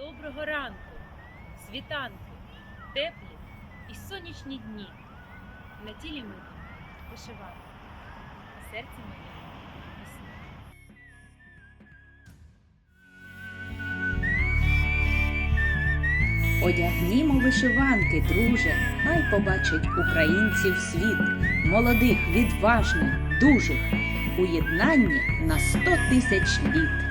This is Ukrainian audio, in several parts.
доброго ранку, світанки, теплі і сонячні дні. На тілі мені вишиванка, в серці моє. Одягнімо вишиванки, друже, хай побачить українців світ, молодих, відважних, дужих, у єднанні на сто тисяч літ.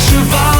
释放